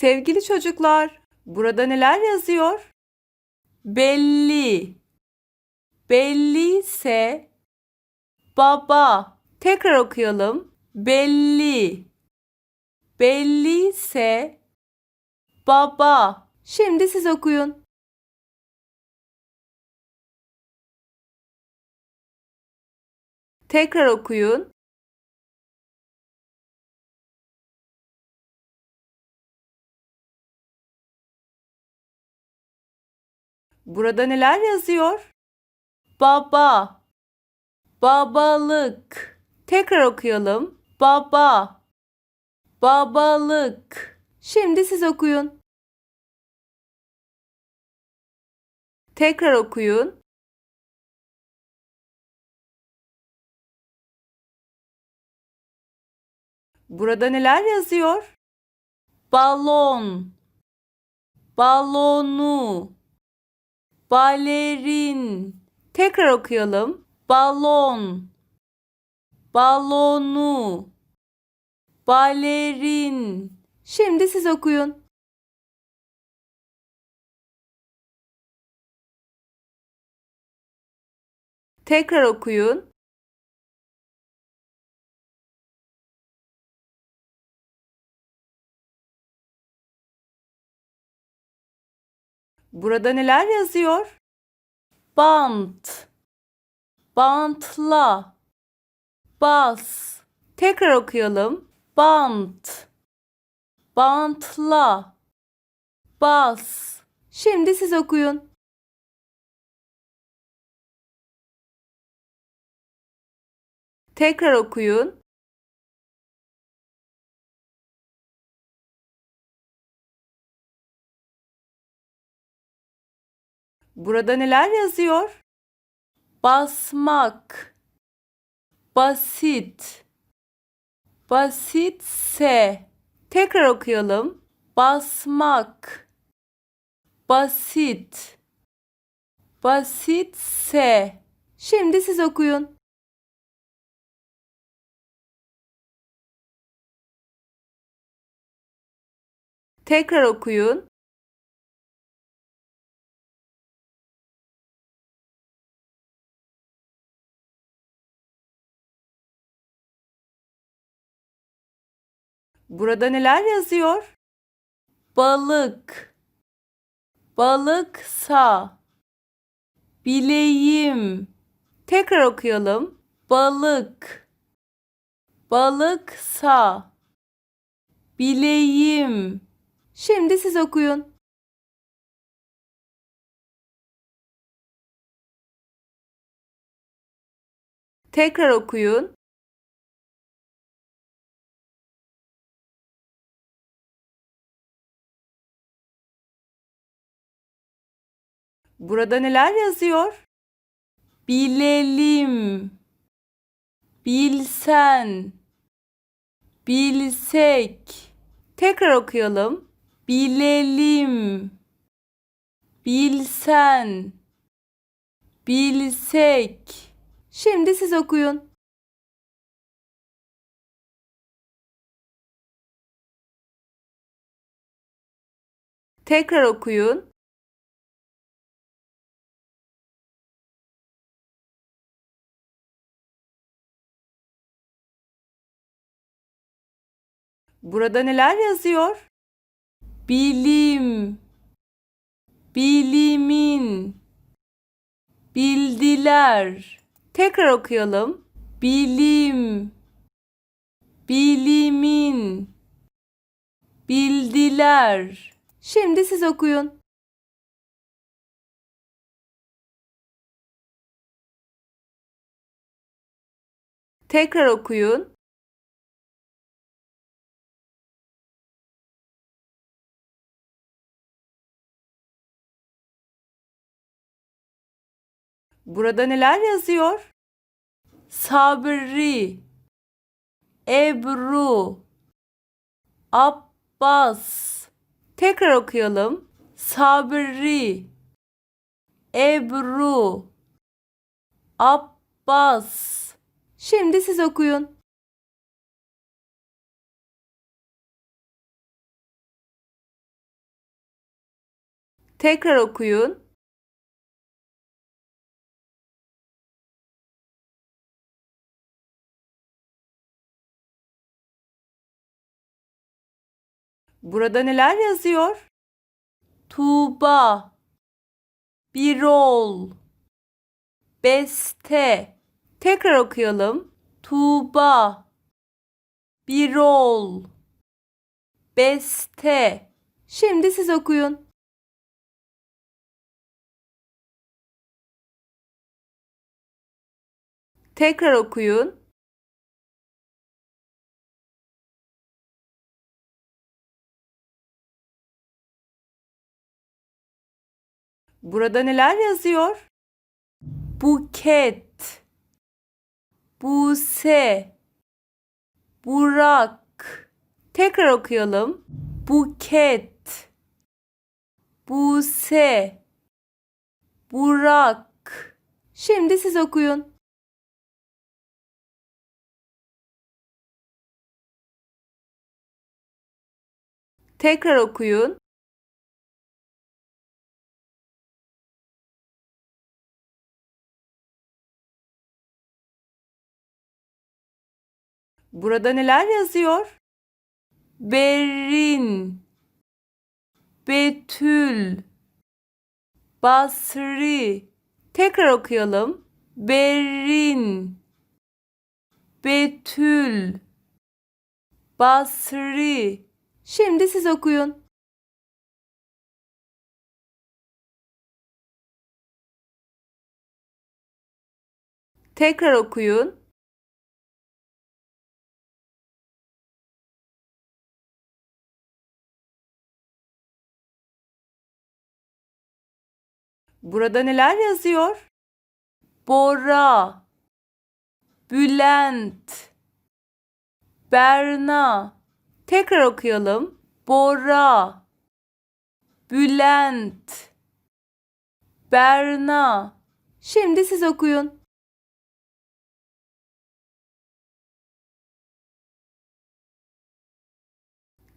Sevgili çocuklar, burada neler yazıyor? Belli. Belli ise baba. Tekrar okuyalım. Belli. Belli ise baba. Şimdi siz okuyun. Tekrar okuyun. Burada neler yazıyor? Baba. Babalık. Tekrar okuyalım. Baba. Babalık. Şimdi siz okuyun. Tekrar okuyun. Burada neler yazıyor? Balon. Balonu. Balerin. Tekrar okuyalım. Balon. Balonu. Balerin. Şimdi siz okuyun. Tekrar okuyun. Burada neler yazıyor? Bant. Bantla. Bas. Tekrar okuyalım. Bant. Bantla. Bas. Şimdi siz okuyun. Tekrar okuyun. Burada neler yazıyor? Basmak. Basit. Basitse. Tekrar okuyalım. Basmak. Basit. Basitse. Şimdi siz okuyun. Tekrar okuyun. Burada neler yazıyor? Balık. Balıksa. Bileğim. Tekrar okuyalım. Balık. Balıksa. Bileğim. Şimdi siz okuyun. Tekrar okuyun. Burada neler yazıyor? Bilelim. Bilsen. Bilsek. Tekrar okuyalım. Bilelim. Bilsen. Bilsek. Şimdi siz okuyun. Tekrar okuyun. Burada neler yazıyor? Bilim. Bilimin. Bildiler. Tekrar okuyalım. Bilim. Bilimin. Bildiler. Şimdi siz okuyun. Tekrar okuyun. Burada neler yazıyor? Sabri, Ebru, Abbas. Tekrar okuyalım. Sabri, Ebru, Abbas. Şimdi siz okuyun. Tekrar okuyun. Burada neler yazıyor? Tuğba, Birol, Beste. Tekrar okuyalım. Tuğba, Birol, Beste. Şimdi siz okuyun. Tekrar okuyun. Burada neler yazıyor? Buket, Buse, Burak. Tekrar okuyalım. Buket, Buse, Burak. Şimdi siz okuyun. Tekrar okuyun. Burada neler yazıyor? Berin, Betül, Basri. Tekrar okuyalım. Berin, Betül, Basri. Şimdi siz okuyun. Tekrar okuyun. Burada neler yazıyor? Bora, Bülent, Berna. Tekrar okuyalım. Bora, Bülent, Berna. Şimdi siz okuyun.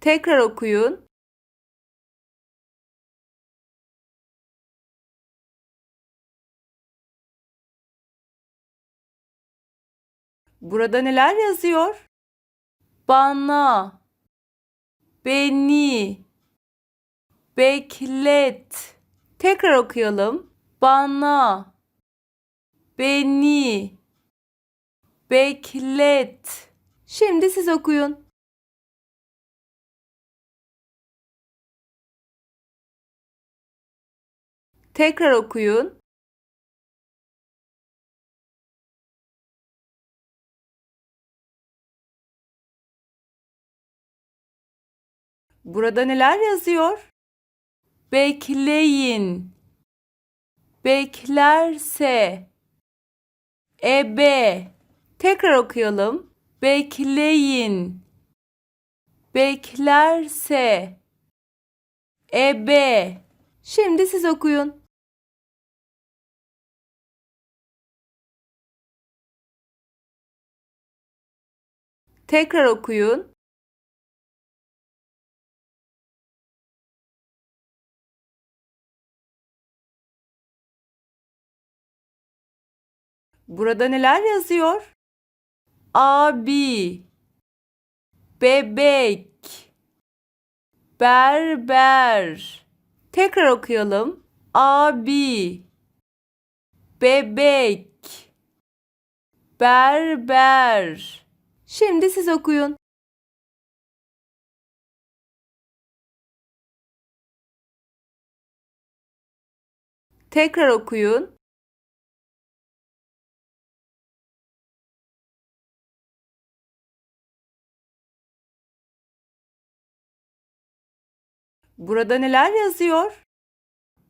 Tekrar okuyun. Burada neler yazıyor? Bana, beni, beklet. Tekrar okuyalım. Bana, beni, beklet. Şimdi siz okuyun. Tekrar okuyun. Burada neler yazıyor? Bekleyin. Beklerse. Ebe. Tekrar okuyalım. Bekleyin. Beklerse. Ebe. Şimdi siz okuyun. Tekrar okuyun. Burada neler yazıyor? Abi, bebek, berber. Tekrar okuyalım. Abi, bebek, berber. Şimdi siz okuyun. Tekrar okuyun. Burada neler yazıyor?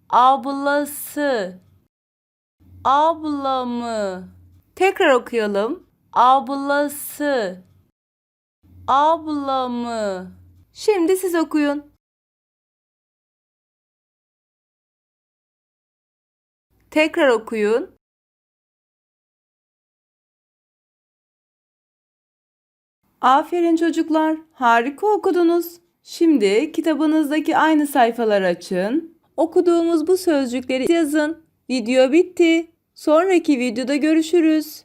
Ablası. Ablamı. Tekrar okuyalım. Ablası. Ablamı. Şimdi siz okuyun. Tekrar okuyun. Aferin çocuklar. Harika okudunuz. Şimdi kitabınızdaki aynı sayfaları açın. Okuduğumuz bu sözcükleri yazın. Video bitti. Sonraki videoda görüşürüz.